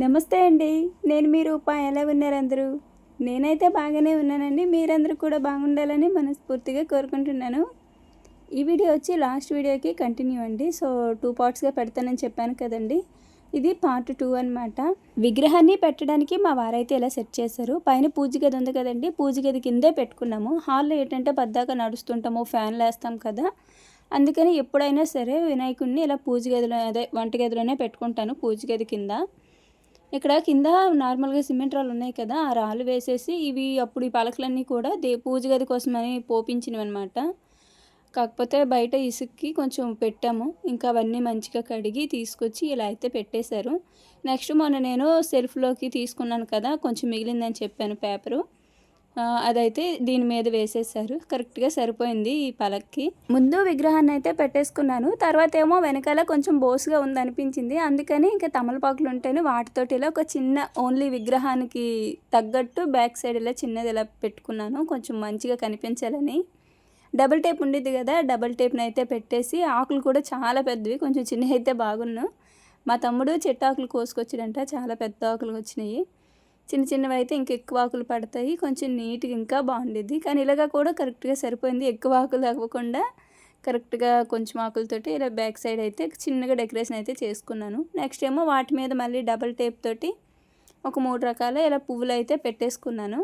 నమస్తే అండి. నేను మీ రూప. ఎలా ఉన్నారు అందరూ? నేనైతే బాగానే ఉన్నానండి. మీరందరూ కూడా బాగుండాలని మనస్ఫూర్తిగా కోరుకుంటున్నాను. ఈ వీడియో వచ్చి లాస్ట్ వీడియోకి కంటిన్యూ అండి. సో టూ పార్ట్స్గా పెడతానని చెప్పాను కదండి. ఇది పార్ట్ టూ అనమాట విగ్రహాన్ని పెట్టడానికి మా వారైతే ఇలా సెట్ చేశారు? పైన పూజ గది ఉంది కదండి. పూజ గది కిందే పెట్టుకున్నాము. హాల్లో ఏంటంటే పద్దాక నడుస్తుంటాము ఫ్యాన్లు వేస్తాం కదా. అందుకని ఎప్పుడైనా సరే వినాయకుడిని ఇలా పూజ గదిలో అదే వంట గదిలోనే పెట్టుకుంటాను పూజ గది కింద. ఇక్కడ కింద నార్మల్గా సిమెంట్ రాళ్ళు ఉన్నాయి కదా ఆ రాళ్ళు వేసేసి ఇవి అప్పుడు ఈ పలకలన్నీ కూడా దే పూజ గది కోసమని పోపించినవి అనమాట కాకపోతే బయట ఇసుక్కి కొంచెం పెట్టాము. ఇంకా అవన్నీ మంచిగా కడిగి తీసుకొచ్చి ఇలా అయితే పెట్టేశారు. నెక్స్ట్ మొన్న నేను సెల్ఫ్లోకి తీసుకున్నాను కదా కొంచెం మిగిలిందని చెప్పాను పేపరు. అదైతే దీని మీద వేసేసారు. కరెక్ట్గా సరిపోయింది ఈ పలక్కి. ముందు విగ్రహాన్ని అయితే పెట్టేసుకున్నాను. తర్వాత ఏమో వెనకాల కొంచెం బోసుగా ఉందనిపించింది. అందుకని ఇంకా తమలపాకులు ఉంటేనే వాటితోటి ఇలా ఒక చిన్న ఓన్లీ విగ్రహానికి తగ్గట్టు బ్యాక్ సైడ్ ఇలా చిన్నది ఇలా పెట్టుకున్నాను. కొంచెం మంచిగా కనిపించాలని. డబుల్ టేప్ ఉండేది కదా డబుల్ టేప్ని అయితే పెట్టేసి ఆకులు కూడా చాలా పెద్దవి కొంచెం చిన్నవి అయితే బాగున్నాను మా తమ్ముడు చెట్టు ఆకులు కోసుకొచ్చాడంట చాలా పెద్ద ఆకులు వచ్చినాయి. చిన్న చిన్నవి అయితే ఇంకా ఎక్కువ ఆకులు పడతాయి. కొంచెం నీట్గా ఇంకా బాగుండేది కానీ ఇలాగా కూడా కరెక్ట్గా సరిపోయింది. ఎక్కువ ఆకులు అవ్వకుండా కరెక్ట్గా కొంచెం ఆకులతోటి ఇలా బ్యాక్ సైడ్ అయితే చిన్నగా డెకరేషన్ అయితే చేసుకున్నాను. నెక్స్ట్ ఏమో వాటి మీద మళ్ళీ డబల్ టేప్ తోటి ఒక మూడు రకాల ఇలా పువ్వులు అయితే పెట్టేసుకున్నాను.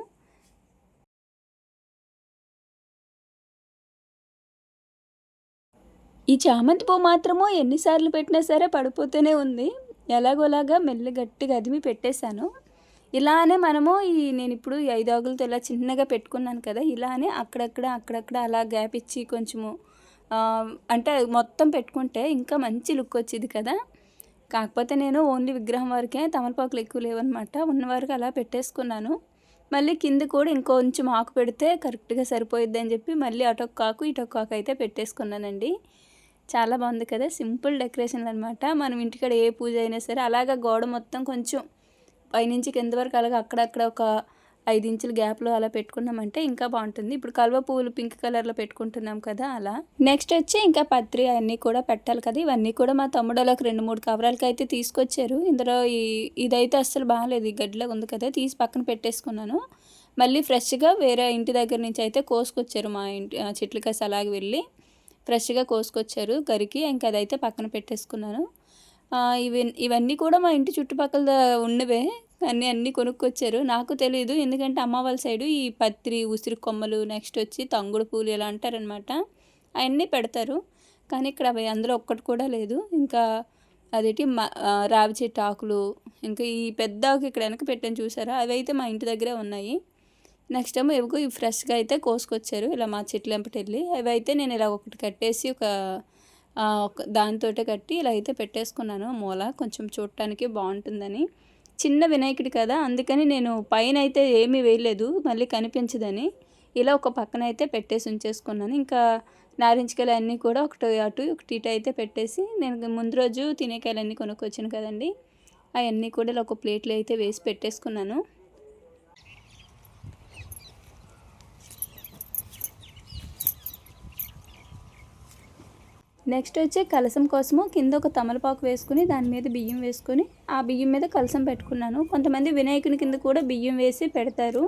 ఈ చామంతి పువ్వు మాత్రము ఎన్నిసార్లు పెట్టినా సరే పడిపోతూనే ఉంది. ఎలాగోలాగా మెల్లి గట్టిగా అదిమి పెట్టేశాను. ఇలానే మనము ఈ నేను ఇప్పుడు ఈ ఐదు ఆకులతో ఇలా చిన్నగా పెట్టుకున్నాను కదా ఇలానే అక్కడక్కడ అక్కడక్కడ అలా గ్యాప్ ఇచ్చి కొంచెము అంటే మొత్తం పెట్టుకుంటే ఇంకా మంచి లుక్ వచ్చేది కదా. కాకపోతే నేను ఓన్లీ విగ్రహం వరకే తమలపాకులు ఎక్కువ లేవన్నమాట ఉన్న వరకు అలా పెట్టేసుకున్నాను. మళ్ళీ కింద కూడా ఇంకొంచెం ఆకు పెడితే కరెక్ట్గా సరిపోయిద్ది అని చెప్పి మళ్ళీ అటొక్క ఆకు ఇటొక్క ఆకు అయితే పెట్టేసుకున్నానండి. చాలా బాగుంది కదా సింపుల్ డెకరేషన్ అనమాట మనం ఇంటికాడ ఏ పూజ అయినా సరే అలాగా గోడ మొత్తం కొంచెం పైనుంచి కింద వరకు అలాగే అక్కడక్కడ ఒక ఐదు ఇంచుల గ్యాప్లో అలా పెట్టుకున్నామంటే ఇంకా బాగుంటుంది. ఇప్పుడు కలువ పువ్వులు పింక్ కలర్లో పెట్టుకుంటున్నాం కదా అలా. నెక్స్ట్ వచ్చి ఇంకా పత్రి అన్నీ కూడా పెట్టాలి కదా. ఇవన్నీ కూడా మా తమ్ముడు రెండు మూడు కవరాలకి అయితే తీసుకొచ్చారు. ఇందులో ఈ ఇదైతే అస్సలు బాగాలేదు. ఈ గడ్డిలో ఉంది కదా. తీసి పక్కన పెట్టేసుకున్నాను. మళ్ళీ ఫ్రెష్గా వేరే ఇంటి దగ్గర నుంచి అయితే కోసుకొచ్చారు మా ఇంటి ఆ, చెట్ల అలాగే వెళ్ళి. ఫ్రెష్గా కోసుకొచ్చారు. గరికి ఇంకా అదైతే పక్కన పెట్టేసుకున్నాను. ఇవి ఇవన్నీ కూడా మా ఇంటి చుట్టుపక్కల ఉన్నవే. అన్నీ అన్నీ కొనుక్కొచ్చారు. నాకు తెలియదు ఎందుకంటే అమ్మ వాళ్ళ సైడు ఈ పత్రి ఉసిరి కొమ్మలు నెక్స్ట్ వచ్చి తంగుడు పూలు ఇలా అంటారనమాట అవన్నీ పెడతారు. కానీ ఇక్కడ అవి అందులో ఒక్కటి కూడా లేదు. ఇంకా అదేంటి మా రావి చెట్టు ఆకులు ఇంకా ఈ పెద్ద ఆకు ఇక్కడ వెనక పెట్టాను చూసారా? అవి అయితే మా ఇంటి దగ్గరే ఉన్నాయి. నెక్స్ట్ ఏమో ఇవిగో ఇవి ఫ్రెష్గా అయితే కోసుకొచ్చారు. ఇలా మా చెట్లు వెంపటి వెళ్ళి అవి అయితే నేను ఇలా ఒకటి కట్టేసి ఒక దానితోటే కట్టి ఇలా అయితే పెట్టేసుకున్నాను. మూల కొంచెం చూడటానికి బాగుంటుందని. చిన్న వినాయకుడి కదా అందుకని నేను పైన అయితే ఏమీ వేయలేదు మళ్ళీ కనిపించదని. ఇలా ఒక పక్కన అయితే పెట్టేసి ఉంచేసుకున్నాను. ఇంకా నారింజకాయలు అన్నీ కూడా ఒకటి అటు ఒకటి ఇటు అయితే పెట్టేసి నేను ముందు రోజు తినేకాయలు అన్నీ కొనుక్కొచ్చాను కదండి. అవన్నీ కూడా ఇలా ఒక ప్లేట్లో అయితే వేసి పెట్టేసుకున్నాను. నెక్స్ట్ వచ్చి కలసం కోసము కింద ఒక తమలపాకు వేసుకుని దాని మీద బియ్యం వేసుకొని ఆ బియ్యం మీద కలసం పెట్టుకున్నాను. కొంతమంది వినాయకుని కింద కూడా బియ్యం వేసి పెడతారు.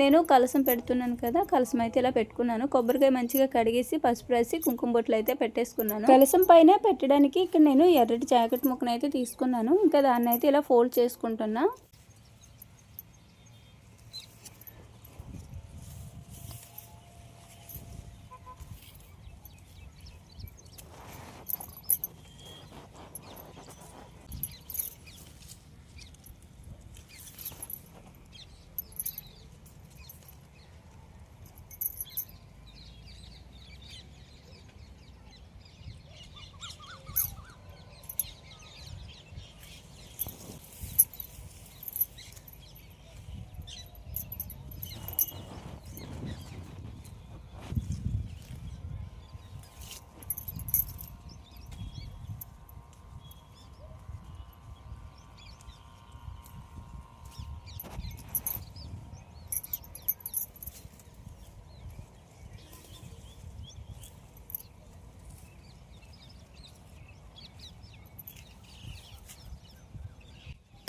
నేను కలసం పెడుతున్నాను కదా కలసం అయితే ఇలా పెట్టుకున్నాను. కొబ్బరికాయ మంచిగా కడిగేసి పసుపు రాసి కుంకుమ బొట్లు అయితే పెట్టేసుకున్నాను. కలసం పైన పెట్టడానికి ఇక్కడ నేను ఎర్రటి జాకెట్ ముక్కనైతే తీసుకున్నాను. ఇంకా దాన్ని అయితే ఇలా ఫోల్డ్ చేసుకుంటున్నా.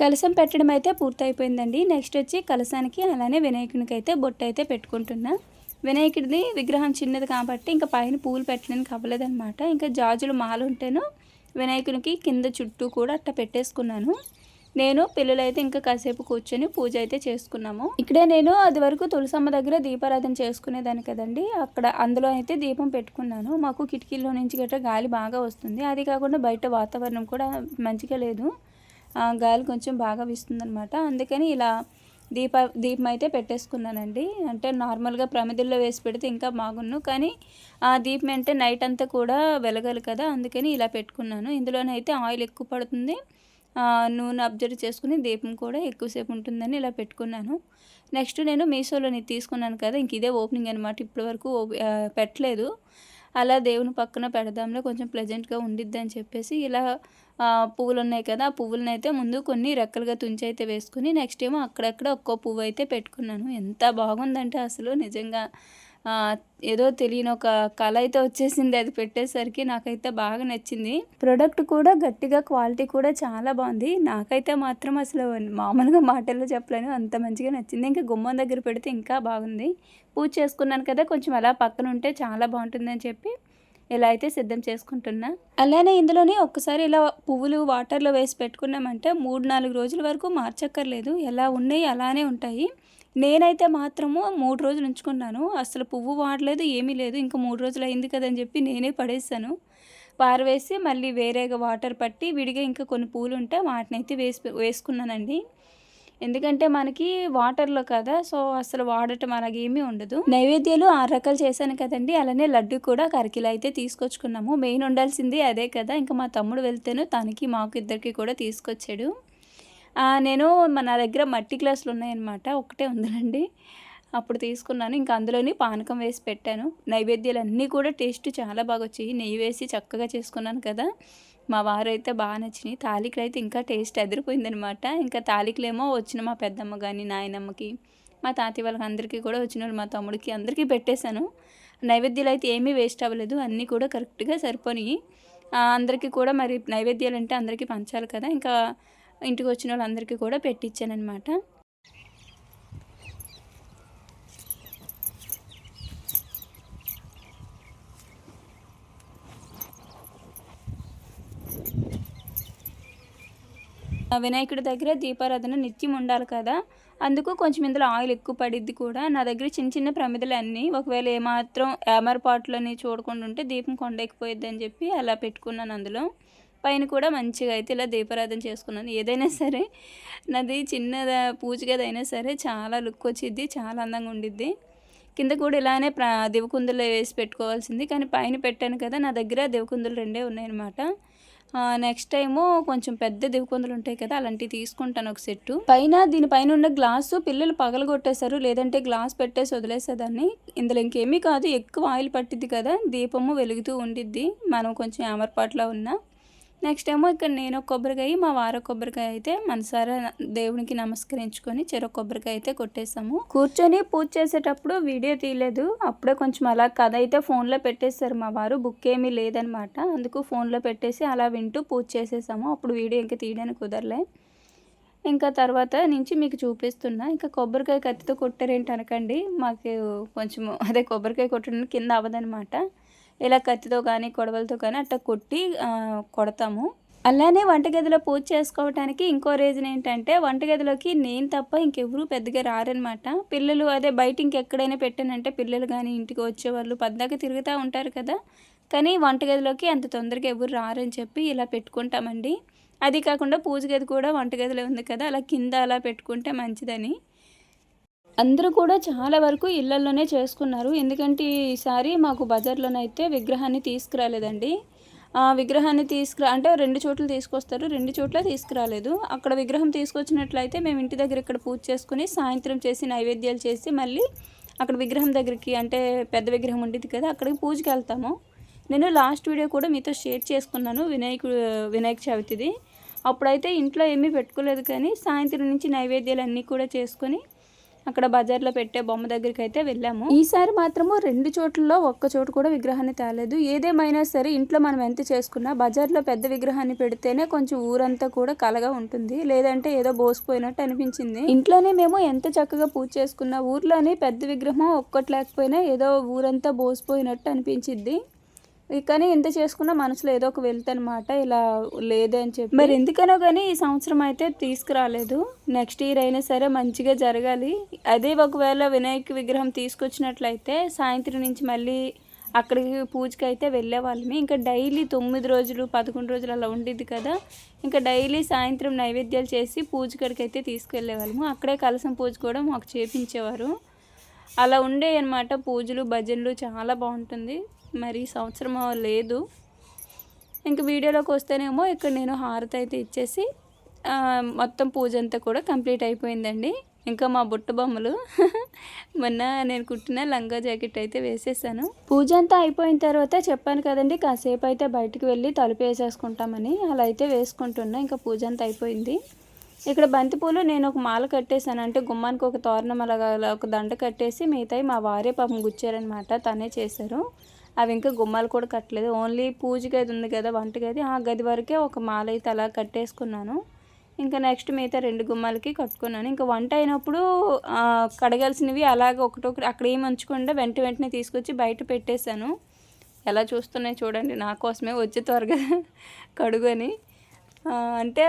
కలసం పెట్టడం అయితే పూర్తయిపోయిందండి. నెక్స్ట్ వచ్చి కలసానికి అలానే వినాయకునికి అయితే బొట్టు అయితే పెట్టుకుంటున్నా. వినాయకుడిది విగ్రహం చిన్నది కాబట్టి ఇంకా పైన పూలు పెట్టడానికి అవ్వలేదన్నమాట. ఇంకా జాజులు మాలు ఉంటేను వినాయకునికి కింద చుట్టూ కూడా అట్ట పెట్టేసుకున్నాను. నేను పిల్లలైతే ఇంకా కాసేపు కూర్చొని పూజ అయితే చేసుకున్నాము. ఇక్కడే నేను అది వరకు తులసమ్మ దగ్గర దీపారాధన చేసుకునేదాన్ని కదండి. అక్కడ అందులో అయితే దీపం పెట్టుకున్నాను. మాకు కిటికీలో నుంచి గట్రా గాలి బాగా వస్తుంది. అది కాకుండా బయట వాతావరణం కూడా మంచిగా లేదు. గాలి కొంచెం బాగా వీస్తుందనమాట అందుకని ఇలా దీప దీపం అయితే పెట్టేసుకున్నానండి. అంటే నార్మల్గా ప్రమిదల్లో వేసి పెడితే ఇంకా బాగున్ను. కానీ ఆ దీపం అంటే నైట్ అంతా కూడా వెలగాలి కదా. అందుకని ఇలా పెట్టుకున్నాను. ఇందులోనైతే ఆయిల్ ఎక్కువ పడుతుంది. నూనె అబ్జర్వ్ చేసుకుని దీపం కూడా ఎక్కువసేపు ఉంటుందని ఇలా పెట్టుకున్నాను. నెక్స్ట్ నేను మీషోలోని తీసుకున్నాను కదా. ఇంక ఇదే ఓపెనింగ్ అనమాట ఇప్పటివరకు పెట్టలేదు. అలా దేవుని పక్కన పెడదాంలో కొంచెం ప్లెజెంట్గా ఉండిద్ది అని చెప్పేసి ఇలా పువ్వులు ఉన్నాయి కదా ఆ పువ్వులను అయితే ముందు కొన్ని రెక్కలుగా తుంచి అయితే వేసుకుని నెక్స్ట్ ఏమో అక్కడక్కడ ఒక్కో పువ్వు అయితే పెట్టుకున్నాను. ఎంత బాగుందంటే అసలు నిజంగా. ఏదో తెలియని ఒక కళ అయితే వచ్చేసింది అది పెట్టేసరికి నాకైతే బాగా నచ్చింది. ప్రోడక్ట్ కూడా గట్టిగా క్వాలిటీ కూడా చాలా బాగుంది. నాకైతే మాత్రం అసలు మామూలుగా మాటల్లో చెప్పలేను. అంత మంచిగా నచ్చింది. ఇంకా గుమ్మం దగ్గర పెడితే ఇంకా బాగుంది. పూజ చేసుకున్నాను కదా కొంచెం అలా పక్కన ఉంటే చాలా బాగుంటుందని చెప్పి ఇలా అయితే సిద్ధం చేసుకుంటున్నా. అలానే ఇందులోనే ఒక్కసారి ఇలా పువ్వులు వాటర్లో వేసి పెట్టుకున్నామంటే మూడు నాలుగు రోజుల వరకు మార్చక్కర్లేదు. ఎలా ఉన్నాయి అలానే ఉంటాయి. నేనైతే మాత్రము మూడు రోజులు ఉంచుకున్నాను. అసలు పువ్వు వాడలేదు ఏమీ లేదు. ఇంకా మూడు రోజులు అయింది కదని చెప్పి నేనే పడేసాను పారవేసి మళ్ళీ వేరేగా వాటర్ పట్టి విడిగా ఇంకా కొన్ని పూలు ఉంటే వాటిని అయితే వేసి వేసుకున్నానండి. ఎందుకంటే మనకి వాటర్లో కదా సో అసలు వాడటం అలాగేమీ ఉండదు. నైవేద్యాలు ఆరు రకాలు చేశాను కదండి. అలానే లడ్డు కూడా కరికిలో అయితే తీసుకొచ్చుకున్నాము. మెయిన్ ఉండాల్సింది అదే కదా. ఇంకా మా తమ్ముడు వెళ్తేను తనకి మాకు ఇద్దరికి కూడా తీసుకొచ్చాడు. నేను మన దగ్గర మట్టి గ్లాసులు ఉన్నాయన్నమాట ఒకటే ఉందండి అప్పుడు తీసుకున్నాను ఇంకా అందులోని పానకం వేసి పెట్టాను. నైవేద్యాలు అన్నీ కూడా టేస్ట్ చాలా బాగా వచ్చాయి నెయ్యి వేసి చక్కగా చేసుకున్నాను కదా. మా వారు అయితే బాగా నచ్చినాయి. తాలికలు అయితే ఇంకా టేస్ట్ ఎదిరిపోయిందనమాట ఇంకా తాలికలేమో వచ్చిన మా పెద్దమ్మ కానీ నాయనమ్మకి మా తాతయ్య వాళ్ళకి అందరికీ కూడా వచ్చిన మా తమ్ముడికి అందరికీ పెట్టేశాను. నైవేద్యాలు అయితే ఏమీ వేస్ట్ అవ్వలేదు. అన్నీ కూడా కరెక్ట్గా సరిపోయి అందరికీ కూడా మరి నైవేద్యాలు అంటే అందరికీ పంచాలి కదా. ఇంకా ఇంటికి వచ్చిన వాళ్ళందరికీ కూడా పెట్టించానమాట వినాయకుడి దగ్గర దీపారాధన నిత్యం ఉండాలి కదా. అందుకు కొంచెం ఇందులో ఆయిల్ ఎక్కువ పడిద్ది కూడా. నా దగ్గర చిన్న చిన్న ప్రమిదలు అన్నీ ఒకవేళ ఏమాత్రం ఏమరపాట్లని చూడకుండా ఉంటే దీపం కొండెక్కిపోయిద్ది అని చెప్పి అలా పెట్టుకున్నాను అందులో. పైన కూడా మంచిగా అయితే ఇలా దీపారాధన చేసుకున్నాను. ఏదైనా సరే నాది చిన్న పూజ గది అయినా సరే చాలా లుక్ వచ్చిద్ది చాలా అందంగా ఉండిద్ది. కింద కూడా ఇలానే ప్రా దివకుందులు వేసి పెట్టుకోవాల్సింది. కానీ పైన పెట్టాను కదా నా దగ్గర దివకుందులు రెండే ఉన్నాయన్నమాట. నెక్స్ట్ టైము కొంచెం పెద్ద దివకుందులు ఉంటాయి కదా అలాంటివి తీసుకుంటాను ఒక సెట్టు. పైన దీనిపైన ఉన్న గ్లాసు పిల్లలు పగలు కొట్టేశారు లేదంటే గ్లాస్ పెట్టేసి వదిలేసేదాన్ని. ఇందులో ఇంకేమీ కాదు ఎక్కువ ఆయిల్ పట్టిద్ది కదా దీపము వెలుగుతూ ఉండిద్ది. మనం కొంచెం ఏమరపాట్లో ఉన్నా. నెక్స్ట్ ఏమో ఇక్కడ నేను కొబ్బరికాయ మా వార కొబ్బరికాయ అయితే మనసారా దేవునికి నమస్కరించుకొని చెర కొబ్బరికాయ అయితే కొట్టేసాము. కూర్చొని పూజ చేసేటప్పుడు వీడియో తీయలేదు. అప్పుడే కొంచెం అలా కథ అయితే ఫోన్లో పెట్టేశారు మా వారు. బుక్ ఏమీ లేదనమాట. అందుకు ఫోన్లో పెట్టేసి అలా వింటూ పూజ చేసేసాము. అప్పుడు వీడియో ఇంకా తీయడానికి కుదరలే. ఇంకా తర్వాత నుంచి మీకు చూపిస్తున్నా. ఇంకా కొబ్బరికాయ కత్తితో కొట్టారేంటి అనకండి. మాకు కొంచెం అదే కొబ్బరికాయ కొట్టడానికి కింద అవ్వదనమాట. ఇలా కత్తితో కానీ కొడవలతో కానీ అట్లా కొట్టి కొడతాము. అలానే వంటగదిలో పూజ చేసుకోవటానికి ఇంకో రీజన్ ఏంటంటే వంటగదిలోకి నేను తప్ప ఇంకెవరూ పెద్దగా రారనమాట పిల్లలు అదే బయట ఇంకెక్కడైనా పెట్టానంటే పిల్లలు కానీ ఇంటికి వచ్చేవాళ్ళు పద్దాక తిరుగుతూ ఉంటారు కదా. కానీ వంటగదిలోకి అంత తొందరగా ఎవరు రారని చెప్పి ఇలా పెట్టుకుంటామండి. అది కాకుండా పూజ గది కూడా వంటగదిలో ఉంది కదా అలా కింద అలా పెట్టుకుంటే మంచిదని. అందరూ కూడా చాలా వరకు ఇళ్ళలోనే చేసుకున్నారు. ఎందుకంటే ఈసారి మాకు బజార్లోనైతే విగ్రహాన్ని తీసుకురాలేదండి. ఆ విగ్రహాన్ని తీసుకురా అంటే రెండు చోట్ల తీసుకొస్తారు రెండు చోట్ల తీసుకురాలేదు. అక్కడ విగ్రహం తీసుకొచ్చినట్లయితే మేము ఇంటి దగ్గర ఇక్కడ పూజ చేసుకుని సాయంత్రం చేసి నైవేద్యాలు చేసి మళ్ళీ అక్కడ విగ్రహం దగ్గరికి అంటే పెద్ద విగ్రహం ఉండేది కదా అక్కడికి పూజకి వెళ్తాము. నేను లాస్ట్ వీడియో కూడా మీతో షేర్ చేసుకున్నాను వినాయకుడు వినాయక చవితిది. అప్పుడైతే ఇంట్లో ఏమీ పెట్టుకోలేదు కానీ సాయంత్రం నుంచి నైవేద్యాలు అన్నీ కూడా చేసుకొని అక్కడ బజార్లో పెట్టే బొమ్మ దగ్గరికి అయితే వెళ్ళాము. ఈసారి మాత్రము రెండు చోట్లలో ఒక్క చోటు కూడా విగ్రహాన్ని తేలేదు. ఏదేమైనా సరే ఇంట్లో మనం ఎంత చేసుకున్నా బజార్లో పెద్ద విగ్రహాన్ని పెడితేనే కొంచెం ఊరంతా కూడా కలగా ఉంటుంది. లేదంటే ఏదో బోసిపోయినట్టు అనిపించింది. ఇంట్లోనే మేము ఎంత చక్కగా పూజ చేసుకున్నా ఊర్లోనే పెద్ద విగ్రహం ఒక్కటి లేకపోయినా ఏదో ఊరంతా బోసిపోయినట్టు అనిపించింది కానీ ఎంత చేసుకున్నా మనసులో ఏదో ఒక వెళ్తానమాట ఇలా లేదే అని చెప్పి. మరి ఎందుకనో కానీ ఈ సంవత్సరం అయితే తీసుకురాలేదు. నెక్స్ట్ ఇయర్ అయినా సరే మంచిగా జరగాలి. అదే ఒకవేళ వినాయక విగ్రహం తీసుకొచ్చినట్లయితే సాయంత్రం నుంచి మళ్ళీ అక్కడికి పూజకి అయితే వెళ్ళేవాళ్ళమే ఇంకా డైలీ తొమ్మిది రోజులు పదకొండు రోజులు అలా ఉండేది కదా. ఇంకా డైలీ సాయంత్రం నైవేద్యాలు చేసి పూజ కాడికి అయితే తీసుకెళ్ళేవాళ్ళము అక్కడే కలసం పూజ కూడా మాకు చేపించేవారు. అలా ఉండే అనమాట పూజలు భజనలు చాలా బాగుంటుంది. మరి సంవత్సరం లేదు. ఇంక వీడియోలోకి వస్తేనేమో ఇక్కడ నేను హారతి అయితే ఇచ్చేసి మొత్తం పూజ అంతా కూడా కంప్లీట్ అయిపోయిందండి. ఇంకా మా బుట్ట బొమ్మలు. మొన్న నేను కుట్టిన లంగా జాకెట్ అయితే వేసేసాను. పూజ అంతా అయిపోయిన తర్వాత చెప్పాను కదండి కాసేపు అయితే బయటకు వెళ్ళి తలుపు వేసేసుకుంటామని అలా అయితే వేసుకుంటున్నా. ఇంకా పూజ అంతా అయిపోయింది. ఇక్కడ బంతిపూలు నేను ఒక మాల కట్టేశాను. అంటే గుమ్మానికి ఒక తోరణం అలాగా ఒక దండ కట్టేసి మిగతాయి మా వారే పాపం గుచ్చారనమాట తనే చేశారు. అవి ఇంకా గుమ్మాలు కూడా కట్టలేదు. ఓన్లీ పూజ గది ఉంది కదా వంట గది ఆ గది వరకే ఒక మాల అయితే అలా కట్టేసుకున్నాను. ఇంకా నెక్స్ట్ మిగతా రెండు గుమ్మాలకి కట్టుకున్నాను. ఇంకా వంట అయినప్పుడు కడగాల్సినవి అలాగ ఒకటొకటి అక్కడ ఏం ఉంచకుండా వెంట వెంటనే తీసుకొచ్చి బయట పెట్టేశాను. ఎలా చూస్తున్నాయి చూడండి. నా కోసమే వచ్చి త్వరగా కడుగని. అంటే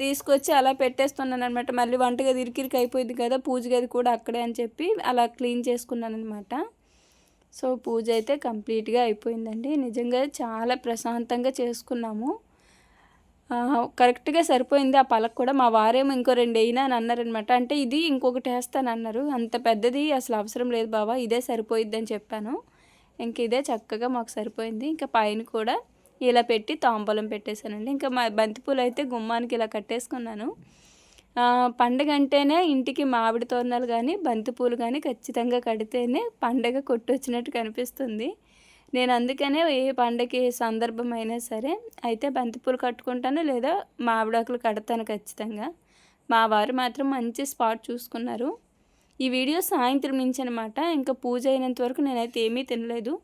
తీసుకొచ్చి అలా పెట్టేస్తున్నాను అనమాట మళ్ళీ వంటగది ఇరికిరికి అయిపోయింది కదా పూజ గది కూడా అక్కడే అని చెప్పి అలా క్లీన్ చేసుకున్నాను అనమాట సో పూజ అయితే కంప్లీట్గా అయిపోయిందండి. నిజంగా చాలా ప్రశాంతంగా చేసుకున్నాము. కరెక్ట్గా సరిపోయింది. ఆ పలక కూడా మా వారేమో ఇంకో రెండు అయినా అని అన్నారనమాట అంటే ఇది ఇంకొకటి వేస్తాను అన్నారు. అంత పెద్దది అసలు అవసరం లేదు బాబా ఇదే సరిపోయిద్ది అని చెప్పాను. ఇంక ఇదే చక్కగా మాకు సరిపోయింది. ఇంకా పైన కూడా ఇలా పెట్టి తాంబూలం పెట్టేశానండి. ఇంకా మా బంతిపూలు అయితే గుమ్మానికి ఇలా కట్టేసుకున్నాను. పండగ అంటేనే ఇంటికి మామిడి తోరణాలు కానీ బంతిపూలు కానీ ఖచ్చితంగా కడితేనే పండగ కొట్టొచ్చినట్టు కనిపిస్తుంది. నేను అందుకనే ఏ పండగకి ఏ సందర్భం అయినా సరే అయితే బంతిపూలు కట్టుకుంటాను లేదా మామిడాకులు కడతాను ఖచ్చితంగా. మా వారు మాత్రం మంచి స్పాట్ చూసుకున్నారు. ఈ వీడియో సాయంత్రం నుంచి అనమాట ఇంకా పూజ అయినంత వరకు నేనైతే ఏమీ తినలేదు.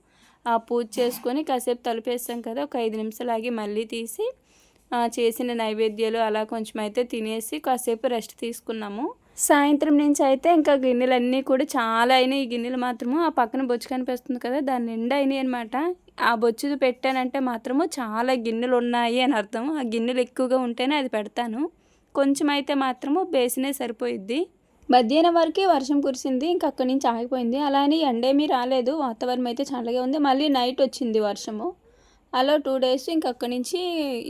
ఆ పూజ చేసుకొని కాసేపు తలుపేస్తాం కదా ఒక ఐదు నిమిషాలు ఆగి మళ్ళీ తీసి చేసిన నైవేద్యాలు అలా కొంచెం అయితే తినేసి కాసేపు రెస్ట్ తీసుకున్నాము. సాయంత్రం నుంచి అయితే ఇంకా గిన్నెలన్నీ కూడా చాలా అయినాయి. ఈ గిన్నెలు మాత్రము ఆ పక్కన బొచ్చు కనిపిస్తుంది కదా దాని నిండా అయినాయి అనమాట ఆ బొచ్చుది పెట్టానంటే మాత్రము చాలా గిన్నెలు ఉన్నాయి అని అర్థం. ఆ గిన్నెలు ఎక్కువగా ఉంటేనే అది పెడతాను. కొంచెం అయితే మాత్రము బేసినే సరిపోయిద్ది. మధ్యాహ్నం వరకు వర్షం కురిసింది ఇంకా అక్కడి నుంచి ఆగిపోయింది. అలానే ఎండేమీ రాలేదు. వాతావరణం అయితే చల్లగా ఉంది. మళ్ళీ నైట్ వచ్చింది వర్షము. అలా టూ డేస్ ఇంక అక్కడి నుంచి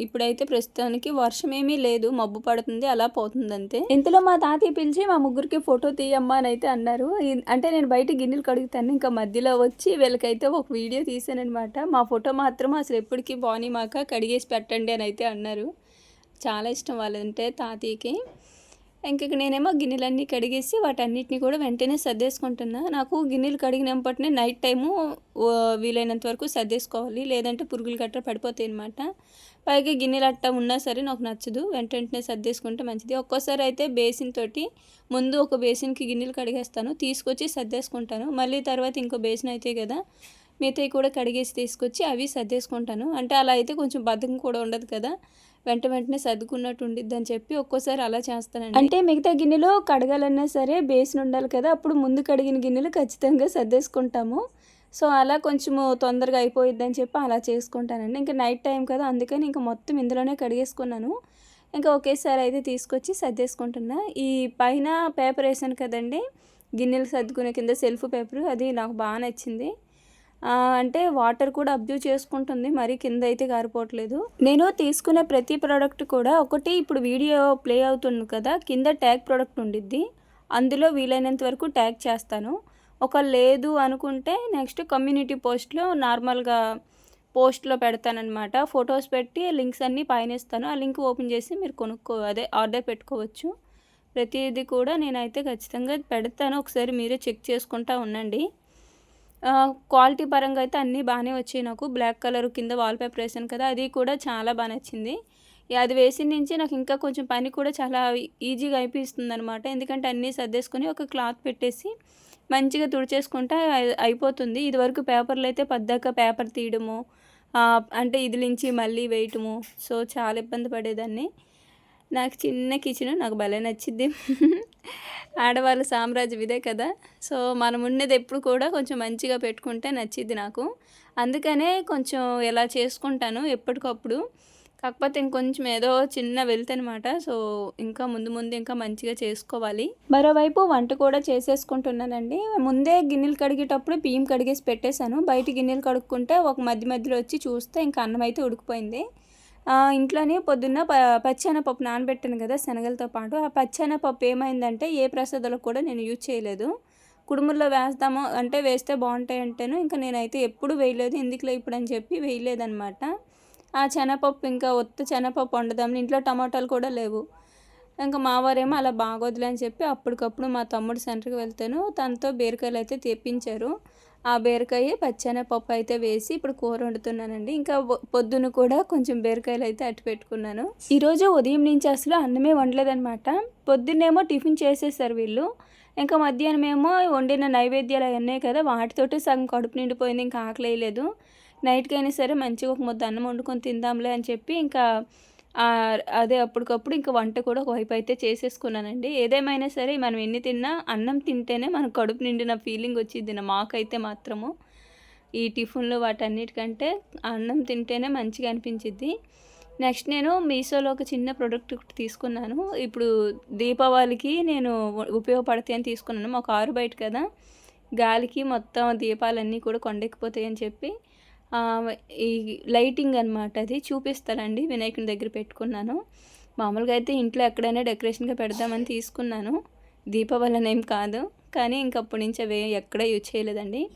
ఇప్పుడైతే ప్రస్తుతానికి వర్షం ఏమీ లేదు మబ్బు పడుతుంది అలా పోతుంది అంతే. ఇంతలో మా తాతయ్య పిలిచి మా ముగ్గురికి ఫోటో తీయమ్మా అని అయితే అన్నారు. అంటే నేను బయట గిన్నెలు కడుగుతాను ఇంకా మధ్యలో వచ్చి వీళ్ళకైతే ఒక వీడియో తీసానమాట మా ఫోటో మాత్రం అసలు ఎప్పటికీ బాగుని మాక కడిగేసి పెట్టండి అని అయితే అన్నారు. చాలా ఇష్టం వాళ్ళంటే తాతయ్యకి. ఇంక నేనేమో గిన్నెలన్నీ కడిగేసి వాటన్నిటిని కూడా వెంటనే సర్దేసుకుంటున్నా. నాకు గిన్నెలు కడిగినప్పటినే నైట్ టైము వీలైనంత వరకు సర్దేసుకోవాలి. లేదంటే పురుగులు గట్రా పడిపోతాయి అనమాట పైగా గిన్నెలు అట్ట ఉన్నా సరే నాకు నచ్చదు. వెంట వెంటనే సర్దేసుకుంటే మంచిది. ఒక్కోసారి అయితే బేసిన్ తోటి ముందు ఒక బేసిన్కి గిన్నెలు కడిగేస్తాను. తీసుకొచ్చి సర్దేసుకుంటాను. మళ్ళీ తర్వాత ఇంకో బేసిన్ అయితే కదా మిగతాయి కూడా కడిగేసి తీసుకొచ్చి అవి సర్దేసుకుంటాను. అంటే అలా అయితే కొంచెం బద్ధకం కూడా ఉండదు కదా. వెంట వెంటనే సర్దుకున్నట్టు ఉండిద్ది అని చెప్పి ఒక్కోసారి అలా చేస్తానండి. అంటే మిగతా గిన్నెలో కడగాలన్నా సరే బేసిన్ ఉండాలి కదా అప్పుడు ముందు కడిగిన గిన్నెలు ఖచ్చితంగా సర్దేసుకుంటాము. సో అలా కొంచెము తొందరగా అయిపోయిద్ది అని చెప్పి అలా చేసుకుంటానండి. ఇంకా నైట్ టైం కదా అందుకని ఇంకా మొత్తం ఇందులోనే కడిగేసుకున్నాను. ఇంకా ఒకేసారి అయితే తీసుకొచ్చి సర్దేసుకుంటున్నా. ఈ పైన పేపర్ వేసాను కదండి గిన్నెలు సర్దుకునే కింద సెల్ఫ్ పేపర్ అది నాకు బాగా నచ్చింది. అంటే వాటర్ కూడా అబ్జర్వ్ చేసుకుంటుంది మరి కింద అయితే కారిపోవట్లేదు నేను తీసుకునే ప్రతి ప్రోడక్ట్ కూడా ఒకటి ఇప్పుడు వీడియో ప్లే అవుతుంది కదా కింద ట్యాగ్ ప్రోడక్ట్ ఉండిద్ది. అందులో వీలైనంత వరకు ట్యాగ్ చేస్తాను. ఒక లేదు అనుకుంటే నెక్స్ట్ కమ్యూనిటీ పోస్ట్లో నార్మల్గా పోస్ట్లో పెడతానమాట ఫొటోస్ పెట్టి లింక్స్ అన్నీ పైన ఇస్తాను. ఆ లింక్ ఓపెన్ చేసి మీరు కొనుక్కో అదే ఆర్డర్ పెట్టుకోవచ్చు. ప్రతిదీ కూడా నేనైతే ఖచ్చితంగా పెడతాను. ఒకసారి మీరే చెక్ చేసుకుంటా ఉండండి. క్వాలిటీ పరంగా అయితే అన్నీ బాగానే వచ్చాయి నాకు. బ్లాక్ కలర్ కింద వాల్పేపర్ వేసాను కదా అది కూడా చాలా బాగా నచ్చింది. అది వేసిన నుంచి నాకు ఇంకా కొంచెం పని కూడా చాలా ఈజీగా అయిపిస్తుంది అనమాట ఎందుకంటే అన్నీ సర్దేసుకొని ఒక క్లాత్ పెట్టేసి మంచిగా తుడిచేసుకుంటే అయిపోతుంది. ఇదివరకు పేపర్లు అయితే పద్దాక పేపర్ తీయడము అంటే ఇదిలించి మళ్ళీ వేయటము సో చాలా ఇబ్బంది పడేదాన్ని. నాకు చిన్న కిచెన్ నాకు భలే నచ్చిద్ది. ఆడవాళ్ళ సామ్రాజ్యం ఇదే కదా. సో మనం ఉన్నది ఎప్పుడు కూడా కొంచెం మంచిగా పెట్టుకుంటే నచ్చిద్ది నాకు. అందుకనే కొంచెం ఎలా చేసుకుంటాను ఎప్పటికప్పుడు. కాకపోతే ఇంకొంచెం ఏదో చిన్న వెళ్తనమాట సో ఇంకా ముందు ముందు ఇంకా మంచిగా చేసుకోవాలి. మరోవైపు వంట కూడా చేసేసుకుంటున్నానండి. ముందే గిన్నెలు కడిగేటప్పుడు బియ్యం కడిగేసి పెట్టేశాను. బయట గిన్నెలు కడుక్కుంటే ఒక మధ్య మధ్యలో వచ్చి చూస్తే ఇంకా అన్నం అయితే ఉడికిపోయింది. ఇంట్లోనే పొద్దున్న ప పచ్చెనపప్పు నానబెట్టాను కదా శనగలతో పాటు. ఆ పచ్చెనపప్పు ఏమైందంటే ఏ ప్రసాదాలకు కూడా నేను యూజ్ చేయలేదు. కుడుముల్లో వేస్తాము అంటే వేస్తే బాగుంటాయి అంటేను ఇంకా నేనైతే ఎప్పుడు వేయలేదు. ఎందుకులే ఇప్పుడు అని చెప్పి వేయలేదనమాట ఆ శనగపప్పు ఇంకా ఒత్త శనగపప్పు వండుదాం. ఇంట్లో టమాటాలు కూడా లేవు. ఇంకా మావారేమో అలా బాగోదులే అని చెప్పి అప్పటికప్పుడు మా తమ్ముడు సెంటర్కి వెళ్తాను తనతో బీరకాయలు అయితే తెప్పించారు. ఆ బీరకాయ పచ్చనపప్పు అయితే వేసి ఇప్పుడు కూర వండుతున్నానండి. ఇంకా పొద్దున కూడా కొంచెం బీరకాయలు అయితే అట్టు పెట్టుకున్నాను. ఈరోజు ఉదయం నుంచి అసలు అన్నమే వండలేదనమాట పొద్దున్నేమో టిఫిన్ చేసేసారు వీళ్ళు. ఇంకా మధ్యాహ్నం ఏమో వండిన నైవేద్యాలు అవన్నీ కదా వాటితోటి సగం కడుపు నిండిపోయింది ఇంకా ఆకలేయలేదు. నైట్కి అయినా సరే మంచిగా ఒక ముద్ద అన్నం వండుకొని తిందాంలే అని చెప్పి ఇంకా అదే అప్పటికప్పుడు ఇంకా వంట కూడా ఒకవైపు అయితే చేసేసుకున్నానండి. ఏదేమైనా సరే మనం ఎన్ని తిన్నా అన్నం తింటేనే మనకు కడుపు నిండిన ఫీలింగ్ వచ్చింది నా మాకైతే మాత్రము. ఈ టిఫిన్లు వాటన్నిటికంటే అన్నం తింటేనే మంచిగా అనిపించిద్ది. నెక్స్ట్ నేను మీషోలో ఒక చిన్న ప్రోడక్ట్ తీసుకున్నాను. ఇప్పుడు దీపావళికి నేను ఉపయోగపడతాయి అని తీసుకున్నాను. మా కారు బయట కదా. గాలికి మొత్తం దీపాలన్నీ కూడా కొండెక్కిపోతాయి అని చెప్పి ఈ లైటింగ్ అనమాట అది చూపిస్తానండి వినాయకుని దగ్గర పెట్టుకున్నాను. మామూలుగా అయితే ఇంట్లో ఎక్కడైనా డెకరేషన్గా పెడదామని తీసుకున్నాను. దీపావళి ఏం కాదు. కానీ ఇంకప్పటి నుంచి అవి ఎక్కడ యూజ్ చేయలేదండి.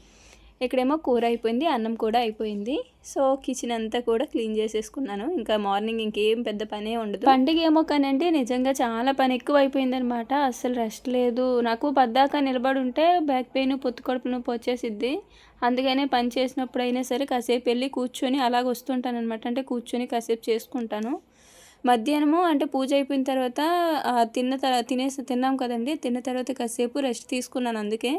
ఇక్కడేమో కూర అయిపోయింది అన్నం కూడా అయిపోయింది. సో కిచెన్ అంతా కూడా క్లీన్ చేసేసుకున్నాను. ఇంకా మార్నింగ్ ఇంకేం పెద్ద పనే ఉండదు. పండుగ ఏమో కానండి నిజంగా చాలా పని ఎక్కువ అయిపోయింది అనమాట అస్సలు రెస్ట్ లేదు. నాకు పద్దాక నిలబడి ఉంటే బ్యాక్ పెయిన్ పొత్తుకడుపు నొప్పి వచ్చేసిద్ది. అందుకనే పని చేసినప్పుడు అయినా సరే కాసేపు వెళ్ళి కూర్చొని అలాగ వస్తుంటాను అనమాట అంటే కూర్చొని కాసేపు చేసుకుంటాను. మధ్యాహ్నము అంటే పూజ అయిపోయిన తర్వాత తిన్న తర్వాత తినేసి తిన్నాం కదండి. తిన్న తర్వాత కాసేపు రెస్ట్ తీసుకున్నాను అందుకే.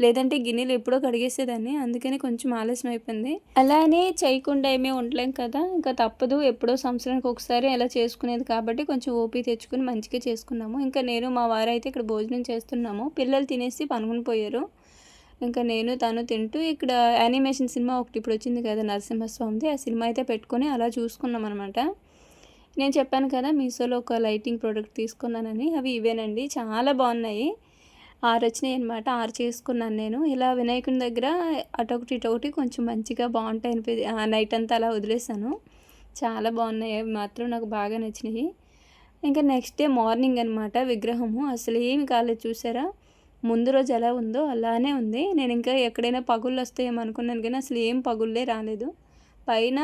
లేదంటే గిన్నెలు ఎప్పుడో కడిగేసేదాన్ని. అందుకని కొంచెం ఆలస్యం అయిపోయింది. అలానే చేయకుండా ఏమీ ఉండలేం కదా. ఇంకా తప్పదు. ఎప్పుడో సంవత్సరానికి ఒకసారి అలా చేసుకునేది కాబట్టి కొంచెం ఓపి తెచ్చుకుని మంచిగా చేసుకున్నాము. ఇంకా నేను మా వారైతే ఇక్కడ భోజనం చేస్తున్నాము. పిల్లలు తినేసి పనుకుని పోయారు. ఇంకా నేను తను తింటూ ఇక్కడ యానిమేషన్ సినిమా ఒకటి ఇప్పుడు వచ్చింది కదా నరసింహస్వామిది. ఆ సినిమా అయితే పెట్టుకొని అలా చూసుకున్నాం అనమాట నేను చెప్పాను కదా మీషోలో ఒక లైటింగ్ ప్రోడక్ట్ తీసుకున్నానని. అవి ఇవేనండి. చాలా బాగున్నాయి. ఆరు వచ్చినాయి అనమాట ఆరు చేసుకున్నాను నేను. ఇలా వినాయకుని దగ్గర అటొకటి ఇటొకటి కొంచెం మంచిగా బాగుంటాయి అనిపి ఆ నైట్ అంతా అలా వదిలేసాను చాలా బాగున్నాయి. అవి మాత్రం నాకు బాగా నచ్చినాయి. ఇంకా నెక్స్ట్ డే మార్నింగ్ అనమాట విగ్రహము. అసలు ఏమి కాలేదు చూసారా? ముందు రోజు ఎలా ఉందో అలానే ఉంది. నేను ఇంకా ఎక్కడైనా పగుళ్ళు వస్తాయేమో అనుకున్నాను కానీ అసలు ఏం పగుళ్ళే రాలేదు. పైన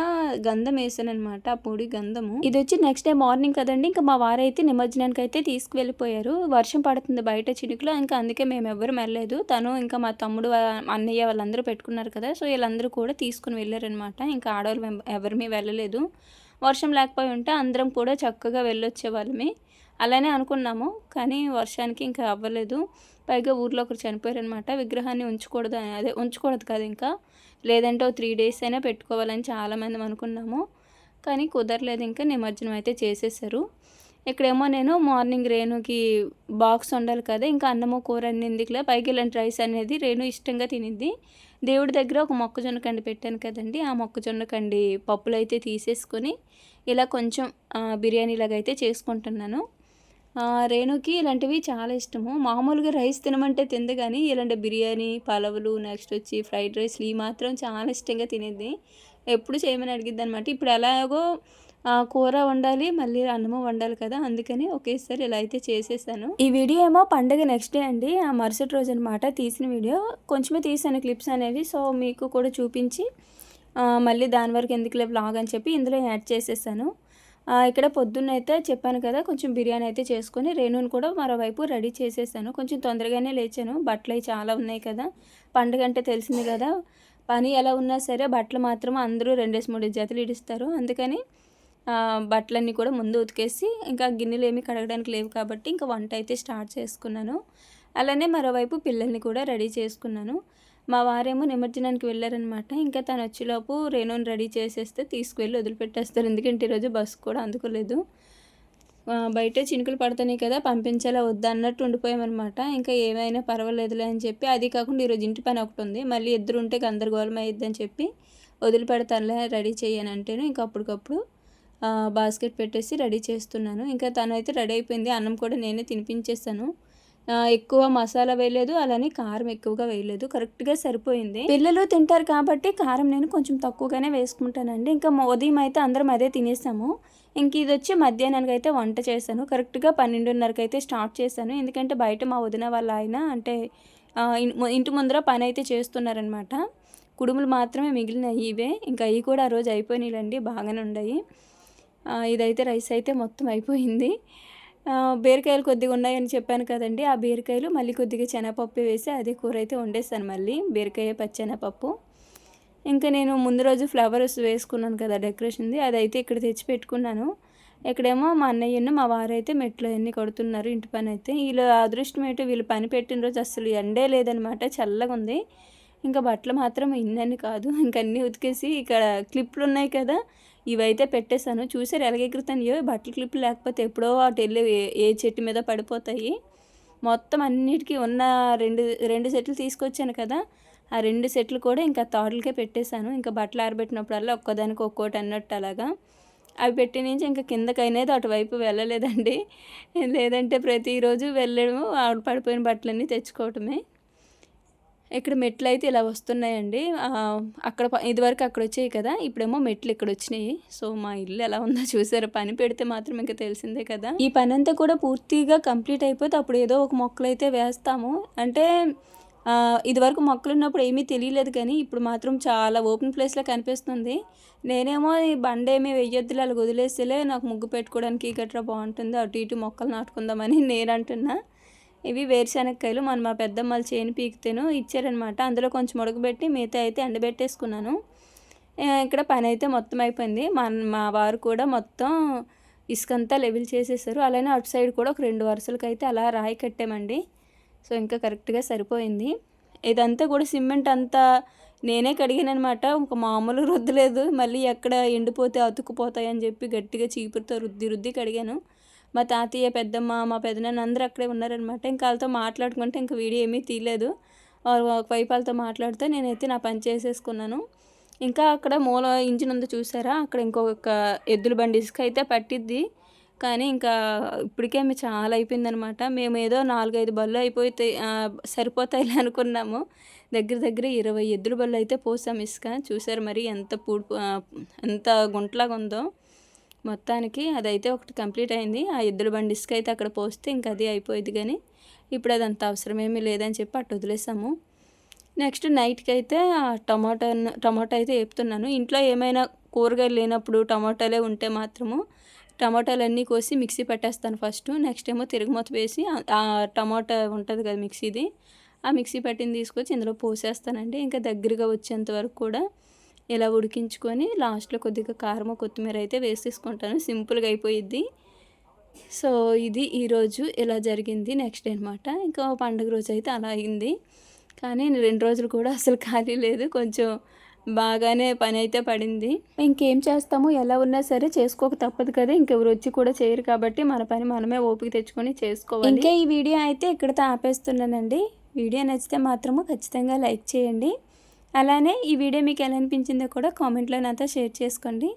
గంధం వేసాను అనమాట ఆ పొడి గంధము. ఇది వచ్చి నెక్స్ట్ డే మార్నింగ్ కదండి. ఇంకా మా వారైతే నిమజ్జనానికి అయితే తీసుకువెళ్ళిపోయారు. వర్షం పడుతుంది బయట చినుకులో ఇంకా అందుకే మేము ఎవ్వరు వెళ్ళలేదు తను ఇంకా మా తమ్ముడు అన్నయ్య వాళ్ళందరూ పెట్టుకున్నారు కదా సో వీళ్ళందరూ కూడా తీసుకుని వెళ్ళారనమాట ఇంకా ఆడవాళ్ళు ఎవరిమీ వెళ్ళలేదు. వర్షం లేకపోయి ఉంటే అందరం కూడా చక్కగా వెళ్ళొచ్చే వాళ్ళమే అలానే అనుకున్నాము కానీ వర్షానికి ఇంకా అవ్వలేదు. పైగా ఊర్లో ఒకరు చనిపోయారనమాట విగ్రహాన్ని ఉంచకూడదు అని- అదే ఉంచకూడదు కదా ఇంకా. లేదంటే ఓ త్రీ డేస్ అయినా పెట్టుకోవాలని చాలామంది అనుకున్నాము. కానీ కుదరలేదు ఇంకా నిమజ్జనం అయితే చేసేసారు ఇక్కడేమో నేను మార్నింగ్ రేణుకి బాక్స్ ఉండాలి కదా ఇంకా అన్నము కూర అన్ని ఎందుకులే పైకి ఇలాంటి రైస్ అనేది రేణు ఇష్టంగా తినిద్ది. దేవుడి దగ్గర ఒక మొక్కజొన్న కండి పెట్టాను కదండి ఆ మొక్కజొన్న కండి పప్పులు అయితే తీసేసుకొని ఇలా కొంచెం బిర్యానీ లాగా అయితే చేసుకుంటున్నాను. రేణుకి ఇలాంటివి చాలా ఇష్టము. మామూలుగా రైస్ తినమంటే తింది కానీ ఇలాంటి బిర్యానీ పలవులు నెక్స్ట్ వచ్చి ఫ్రైడ్ రైస్లు ఈ మాత్రం చాలా ఇష్టంగా తినేది. ఎప్పుడు చేయమని అడిగిద్ది అనమాట ఇప్పుడు ఎలాగో కూర వండాలి మళ్ళీ అన్నము వండాలి కదా అందుకని ఒకేసారి ఇలా అయితే చేసేసాను. ఈ వీడియో ఏమో పండగ నెక్స్ట్ డే అండి. ఆ మరుసటి రోజు అనమాట తీసిన వీడియో. కొంచెమే తీసాను క్లిప్స్ అనేవి సో మీకు కూడా చూపించి మళ్ళీ దాని వరకు ఎందుకులే బ్లాగ్ అని చెప్పి ఇందులో యాడ్ చేసేసాను. ఇక్కడ పొద్దున్న అయితే చెప్పాను కదా కొంచెం బిర్యానీ అయితే చేసుకొని రేణుని కూడా మరోవైపు రెడీ చేసేసాను. కొంచెం తొందరగానే లేచాను. బట్టలు చాలా ఉన్నాయి కదా. పండుగ అంటే తెలిసింది కదా. పని ఎలా ఉన్నా సరే బట్టలు మాత్రం అందరూ రెండేసి మూడు జతలు ఇడిస్తారు. అందుకని బట్టలన్నీ కూడా ముందు ఉతికేసి ఇంకా గిన్నెలు ఏమీ కడగడానికి లేవు కాబట్టి ఇంకా వంట అయితే స్టార్ట్ చేసుకున్నాను. అలానే మరోవైపు పిల్లల్ని కూడా రెడీ చేసుకున్నాను. మా వారేమో నిమజ్జనానికి వెళ్ళారనమాట ఇంకా తను వచ్చేలోపు రేణుని రెడీ చేసేస్తే తీసుకువెళ్ళి వదిలిపెట్టేస్తారు. ఎందుకంటే ఈరోజు బస్సు కూడా అందుకోలేదు. బయట చినుకులు పడుతున్నాయి కదా పంపించాలా వద్దా అన్నట్టు ఉండిపోయామన్నమాట. ఇంకా ఏమైనా పర్వాలేదులే అని చెప్పి అది కాకుండా ఈరోజు ఇంటి పని ఒకటి ఉంది. మళ్ళీ ఇద్దరు ఉంటే గందరగోళం అయ్యిద్దని చెప్పి వదిలిపెడతానులే రెడీ చేయను అంటేను ఇంకా అప్పటికప్పుడు బాస్కెట్ పెట్టేసి రెడీ చేస్తున్నాను. ఇంకా తను అయితే రెడీ అయిపోయింది. అన్నం కూడా నేనే తినిపించేస్తాను. ఎక్కువ మసాలా వేయలేదు అలానే కారం ఎక్కువగా వేయలేదు. కరెక్ట్గా సరిపోయింది. పిల్లలు తింటారు కాబట్టి కారం నేను కొంచెం తక్కువగానే వేసుకుంటానండి. ఇంకా ఉదయం అయితే అందరం అదే తినేసాము. ఇంక ఇది వచ్చి మధ్యాహ్నానికి అయితే వంట చేశాను. కరెక్ట్గా పన్నెండున్నరకి అయితే స్టార్ట్ చేశాను. ఎందుకంటే బయట మా వదిన వాళ్ళ ఆయన అంటే ఇంటి ముందర పని అయితే చేస్తున్నారనమాట. కుడుములు మాత్రమే మిగిలినాయి ఇవే. ఇంకా అవి కూడా ఆ రోజు అయిపోయినాయిలండి బాగానే ఉన్నాయి ఇదైతే రైస్ అయితే మొత్తం అయిపోయింది. బీరకాయలు కొద్దిగా ఉన్నాయని చెప్పాను కదండి. ఆ బీరకాయలు మళ్ళీ కొద్దిగా శనగపప్పు వేసి అదే కూర అయితే వండేస్తాను మళ్ళీ. బీరకాయ పచ్చెనపప్పు. ఇంకా నేను ముందు రోజు ఫ్లవర్స్ వేసుకున్నాను కదా డెకరేషన్ది. అదైతే ఇక్కడ తెచ్చి పెట్టుకున్నాను. ఇక్కడేమో మా అన్నయ్యను మా వారైతే మెట్లు అన్నీ కొడుతున్నారు ఇంటి పని అయితే వీళ్ళు అదృష్టం ఏంటో వీళ్ళు పని పెట్టిన రోజు అసలు ఎండే లేదనమాట చల్లగా ఉంది ఇంకా బట్టలు మాత్రం ఇందని కాదు ఇంకా అన్నీ ఉతికేసి ఇక్కడ క్లిప్లు ఉన్నాయి కదా ఇవైతే పెట్టేశాను. చూసారు ఎలాగెగురుతాను బట్టల క్లిప్లు లేకపోతే ఎప్పుడో అటు వెళ్ళి ఏ- చెట్టు మీద పడిపోతాయి. మొత్తం అన్నిటికీ ఉన్న రెండు రెండు సెట్లు తీసుకొచ్చాను కదా ఆ రెండు సెట్లు కూడా ఇంకా తాడులకే పెట్టేశాను. ఇంకా బట్టలు ఆరబెట్టినప్పుడల్లా ఒక్కదానికి ఒక్కోటి అన్నట్టు అలాగా. అవి పెట్టి నుంచి ఇంకా కిందకి అటువైపు వెళ్ళలేదండి. లేదంటే ప్రతిరోజు వెళ్ళడము ఆవిడ పడిపోయిన బట్టలన్నీ తెచ్చుకోవటమే. ఇక్కడ మెట్లు అయితే ఇలా వస్తున్నాయండి. అక్కడ ఇదివరకు అక్కడ వచ్చాయి కదా ఇప్పుడేమో మెట్లు ఇక్కడ వచ్చినాయి. సో మా ఇల్లు ఎలా ఉందో చూసారు పని పెడితే మాత్రం ఇంకా తెలిసిందే కదా. ఈ పని అంతా కూడా పూర్తిగా కంప్లీట్ అయిపోతే అప్పుడు ఏదో ఒక మొక్కలు అయితే వేస్తాము. అంటే ఇదివరకు మొక్కలు ఉన్నప్పుడు ఏమీ తెలియలేదు కానీ ఇప్పుడు మాత్రం చాలా ఓపెన్ ప్లేస్లో కనిపిస్తుంది. నేనేమో ఈ బండ ఏమీ వెయ్యొద్దులు అలా వదిలేసేలే నాకు ముగ్గు పెట్టుకోవడానికి గట్రా బాగుంటుంది అటు ఇటు మొక్కలు నాటుకుందామని నేను అంటున్నా ఇవి వేరుశనక్కాయలు మన మా పెద్దమ్మలు చేను పీకితేను ఇచ్చారనమాట అందులో కొంచెం ఉడకబెట్టి మిగతా అయితే ఎండబెట్టేసుకున్నాను. ఇక్కడ పని అయితే మొత్తం అయిపోయింది. మా మా వారు కూడా మొత్తం ఇసుకంతా లెవెల్ చేసేసారు. అలానే అటు సైడ్ కూడా ఒక రెండు వరుసలకి అయితే అలా రాయి కట్టామండి. సో ఇంకా కరెక్ట్గా సరిపోయింది. ఇదంతా కూడా సిమెంట్ అంతా నేనే కడిగానమాట ఒక మామూలు రుద్దలేదు. మళ్ళీ ఎక్కడ ఎండిపోతే అతుక్కుపోతాయని చెప్పి గట్టిగా చీపురుతో రుద్ది రుద్ది కడిగాను. మా తాతయ్య పెద్దమ్మ మా పెదనాన్న అందరూ అక్కడే ఉన్నారనమాట ఇంకా వాళ్ళతో మాట్లాడుకుంటే ఇంకా వీడియో ఏమీ తీయలేదు. వాళ్ళు ఒకవైపు వాళ్ళతో మాట్లాడితే నేనైతే నా పని చేసేసుకున్నాను. ఇంకా అక్కడ మూల ఇంజిన్ ఉంది చూసారా? అక్కడ ఇంకొక ఎద్దుల బండి ఇసుక అయితే పట్టిద్ది. కానీ ఇంకా ఇప్పటికే మేము చాలా అయిపోయిందనమాట మేము ఏదో నాలుగైదు బళ్ళు అయిపోతే సరిపోతాయిలే అనుకున్నాము. దగ్గర దగ్గర ఇరవై ఎద్దుల బళ్ళు అయితే పోసాం ఇసుక. చూసారు మరి ఎంత పూడ్ ఎంత గుంటలాగా ఉందో మొత్తానికి అదైతే ఒకటి కంప్లీట్ అయింది. ఆ ఎద్దుల బండి అయితే అక్కడ పోస్తే ఇంకా అది అయిపోయింది కానీ ఇప్పుడు అది అంత అవసరం ఏమీ లేదని చెప్పి అటు వదిలేసాము. నెక్స్ట్ నైట్కి అయితే ఆ టమాటా టమాటా అయితే వేపుతున్నాను ఇంట్లో ఏమైనా కూరగాయలు లేనప్పుడు టమాటాలే ఉంటే మాత్రము టమాటాలన్నీ కోసి మిక్సీ పెట్టేస్తాను ఫస్ట్. నెక్స్ట్ ఏమో తిరుగుమూత వేసి ఆ- టమాటా ఉంటుంది కదా మిక్సీది ఆ మిక్సీ పట్టింది తీసుకొచ్చి ఇందులో పోసేస్తానండి. ఇంకా దగ్గరగా వచ్చేంత వరకు కూడా ఇలా ఉడికించుకొని లాస్ట్లో కొద్దిగా కారం కొత్తిమీర అయితే వేసేసుకుంటాను. సింపుల్గా అయిపోయిద్ది. సో ఇది ఈరోజు ఇలా జరిగింది నెక్స్ట్ డే అనమాట ఇంకా పండుగ రోజు అయితే అలా అయింది. కానీ రెండు రోజులు కూడా అసలు ఖాళీ లేదు. కొంచెం బాగానే పని అయితే పడింది. ఇంకేం చేస్తాము? ఎలా ఉన్నా సరే చేసుకోక తప్పదు కదా. ఇంకెవరు వచ్చి కూడా చేయరు కాబట్టి మన పని మనమే ఓపిక తెచ్చుకొని చేసుకోవాలి. ఇంకా ఈ వీడియో అయితే ఇక్కడితో ఆపేస్తున్నానండి. వీడియో నచ్చితే మాత్రము ఖచ్చితంగా లైక్ చేయండి. అలానే ఈ వీడియో మీకు ఎలా అనిపించిందో కూడా కామెంట్లో నాతో షేర్ చేసుకోండి.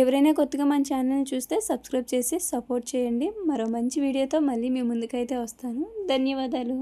ఎవరైనా కొత్తగా మన ఛానల్ని చూస్తే సబ్స్క్రైబ్ చేసి సపోర్ట్ చేయండి. మరో మంచి వీడియోతో మళ్ళీ మీ ముందుకైతే వస్తాను. ధన్యవాదాలు.